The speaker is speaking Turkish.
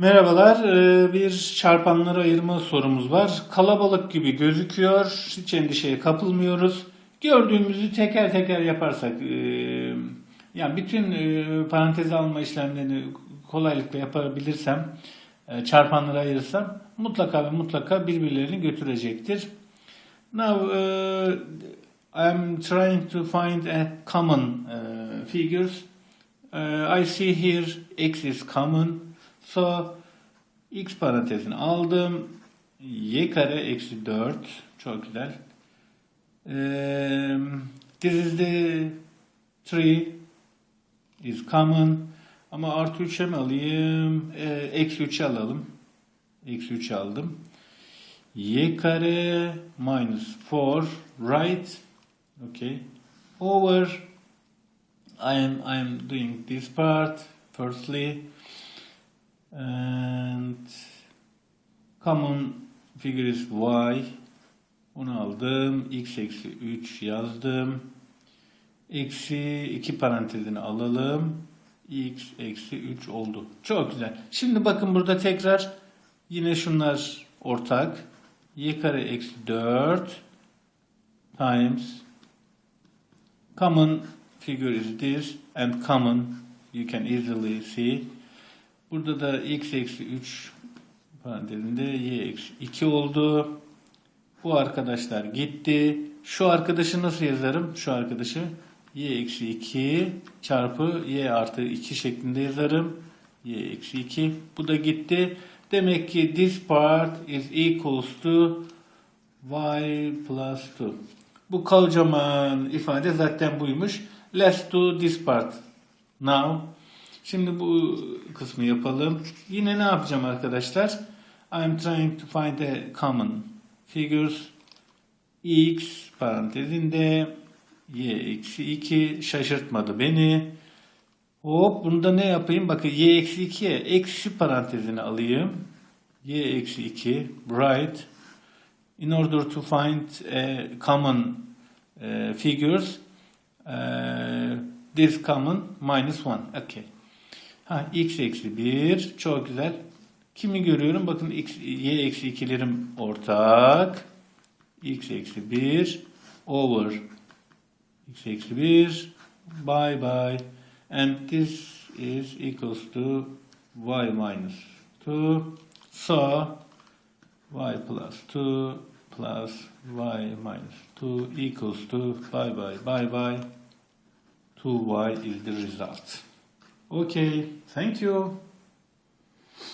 Merhabalar, ee, bir çarpanları ayırma sorumuz var. Kalabalık gibi gözüküyor, hiç endişeye kapılmıyoruz. Gördüğümüzü teker teker yaparsak, e, yani bütün e, parantez alma işlemlerini kolaylıkla yapabilirsem, e, çarpanları ayırırsam mutlaka ve mutlaka birbirlerini götürecektir. Now, I'm trying to find a common figures. I see here x is common. So x parantezini aldım. y kare eksi 4. Çok güzel. Um, this is the 3 is common. Ama artı 3'e mi alayım? Ee, eksi 3'e alalım. Eksi 3 aldım. y kare minus 4 right. Okay. Over I am I am doing this part firstly and common figure is y. Onu aldım x eksi 3 yazdım. Eksi 2 parantezini alalım. X eksi 3 oldu. Çok güzel. Şimdi bakın burada tekrar yine şunlar ortak. Y kare eksi 4 times common figure is this and common you can easily see. Burada da x eksi 3 parantezinde y eksi 2 oldu. Bu arkadaşlar gitti. Şu arkadaşı nasıl yazarım? Şu arkadaşı y eksi 2 çarpı y artı 2 şeklinde yazarım. y eksi 2. Bu da gitti. Demek ki this part is equals to y plus 2. Bu kocaman ifade zaten buymuş. Let's do this part now. Şimdi bu kısmı yapalım. Yine ne yapacağım arkadaşlar? I'm trying to find a common figures. x parantezinde y eksi 2 şaşırtmadı beni. Hop bunda ne yapayım? Bakın y eksi 2'ye eksi parantezini alayım. y eksi 2 right. In order to find a common uh, figures, uh, this common minus 1. Okay. Ha, x eksi 1. Çok güzel. Kimi görüyorum? Bakın x, y eksi 2'lerim ortak. x eksi 1 over x eksi 1 bye bye and this is equals to y minus 2 so y plus 2 plus y minus 2 equals to bye bye bye bye 2y is the result. Okay, thank you.